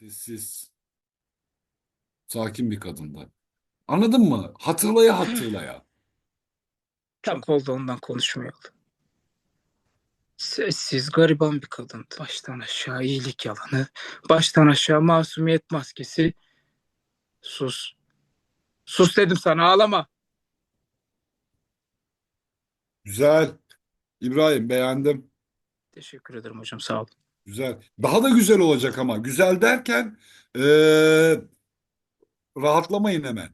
Sessiz. Sakin bir kadındı. Anladın mı? Hatırlaya hatırlaya. Çok oldu ondan konuşmayalı. Sessiz, gariban bir kadındı. Baştan aşağı iyilik yalanı, baştan aşağı masumiyet maskesi. Sus. Sus dedim sana ağlama. Güzel. İbrahim beğendim. Teşekkür ederim hocam sağ olun. Güzel. Daha da güzel olacak ama. Güzel derken eee, rahatlamayın hemen.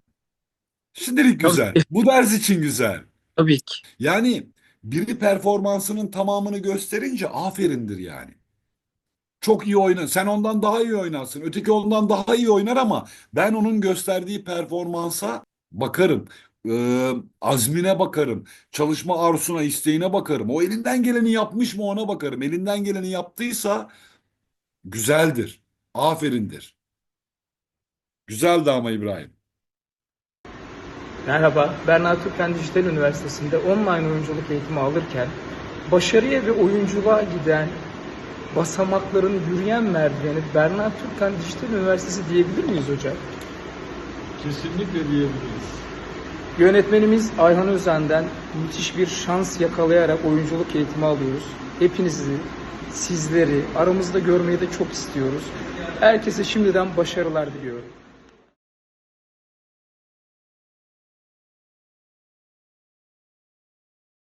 Şimdilik güzel. Bu ders için güzel. Tabii ki. Yani biri performansının tamamını gösterince aferindir yani. Çok iyi oynar. Sen ondan daha iyi oynarsın. Öteki ondan daha iyi oynar ama ben onun gösterdiği performansa bakarım. Ee, azmine bakarım. Çalışma arzusuna, isteğine bakarım. O elinden geleni yapmış mı ona bakarım. Elinden geleni yaptıysa güzeldir. Aferindir. Güzeldi ama İbrahim. Merhaba, Berna Türkmen Dijital Üniversitesi'nde online oyunculuk eğitimi alırken başarıya ve oyunculuğa giden basamakların yürüyen merdiveni Berna Türkmen Dijital Üniversitesi diyebilir miyiz hocam? Kesinlikle diyebiliriz. Yönetmenimiz Ayhan Özen'den müthiş bir şans yakalayarak oyunculuk eğitimi alıyoruz. Hepinizi, sizleri aramızda görmeyi de çok istiyoruz. Herkese şimdiden başarılar diliyorum.